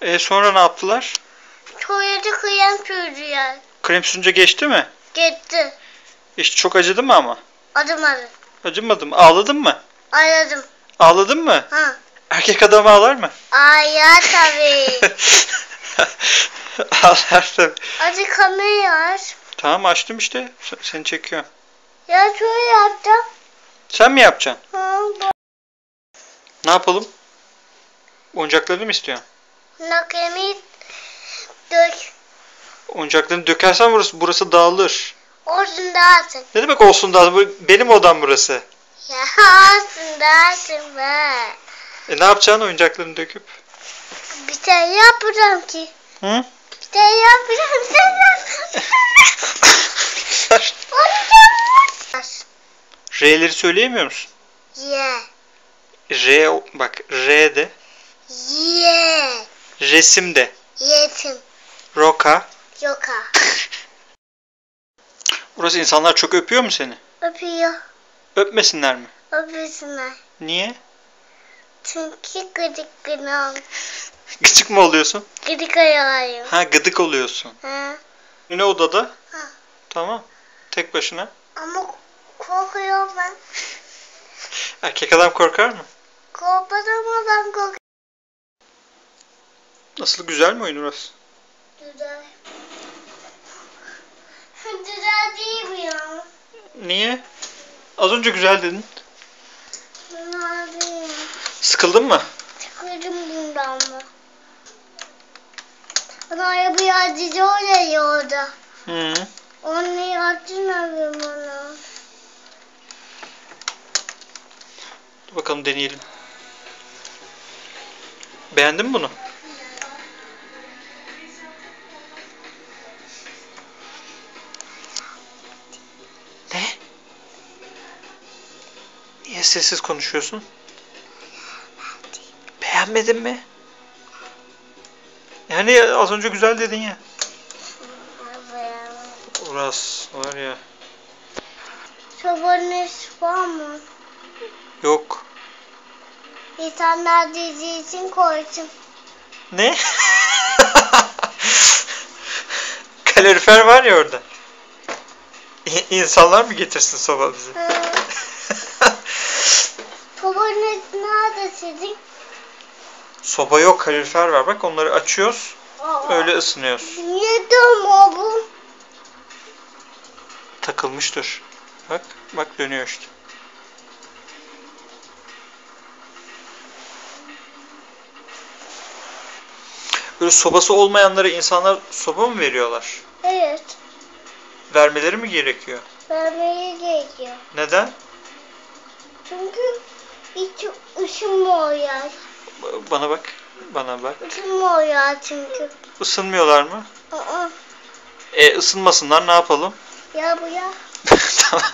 E sonra ne yaptılar? Tuvalete kıyam sürdüler. Krem sürünce geçti mi? Gitti. İşte çok acıdı mı ama? Adım. Acımadı mı? Ağladın mı? Aradım. Ağladın mı? Ha. Erkek adam ağlar mı? Aya tabii. ağlar tabii. Hadi kamerayı aç. Tamam açtım işte. S- Seni çekiyorum. Ya şöyle yaptım. Sen mi yapacaksın? Ha, bu Ne yapalım? Oyuncaklarını mı istiyorsun? Nakemi dök. Oyuncaklarını dökersen burası burası dağılır. Olsun dağıtın. Ne demek olsun dağılır? Bu Benim odam burası. Ya olsun dağıtın be. E ne yapacaksın oyuncaklarını döküp? Bir tane yapacağım ki. Hı? Bir tane yapacağım. Sen Oynayacağım. R'leri söyleyemiyor musun? Ye. R bak R de, Ye. resim de, Yetim. roka. Yoka. Burası insanlar çok öpüyor mu seni? Öpüyor. Öpmesinler mi? Öpüyorsunlar. Niye? Çünkü gıdık gınam. Gıcık mı oluyorsun? Gıdık ayağıyım. Ha gıdık oluyorsun. Ha. Ne odada? Ha. Tamam. Tek başına. Ama korkuyorum ben. Erkek adam korkar mı? Korkmadım ama ben korkuyorum. Nasıl güzel mi oyun orası? Güzel. Güzel değil mi ya? Niye? Az önce güzel dedin. Güzel değil. Sıkıldın mı? Sıkıldım bundan mı? Bana arabayı acize oluyor orada. Hı. Onu yaptırmıyorum bana. Dur bakalım deneyelim. Beğendin mi bunu? Sessiz konuşuyorsun? Beğenmedin mi? Yani az önce güzel dedin ya. Uras var ya. Çobanış var mı? Yok. İnsanlar dizi için koydum. Ne? Kalorifer var ya orada. İ- İnsanlar mı getirsin soba bize? Çobanış sizin? Soba yok, kalorifer var. Bak onları açıyoruz. Öyle ısınıyoruz. Yedim bu. Takılmıştır. Bak, bak dönüyor işte. Böyle sobası olmayanlara insanlar soba mı veriyorlar? Evet. Vermeleri mi gerekiyor? Vermeye gerekiyor. Neden? Çünkü hiç ışınmıyor. Ba- Bana bak. Bana bak. Isınmıyor çünkü. Isınmıyorlar mı? Aa, E ısınmasınlar ne yapalım? ya bu ya. tamam.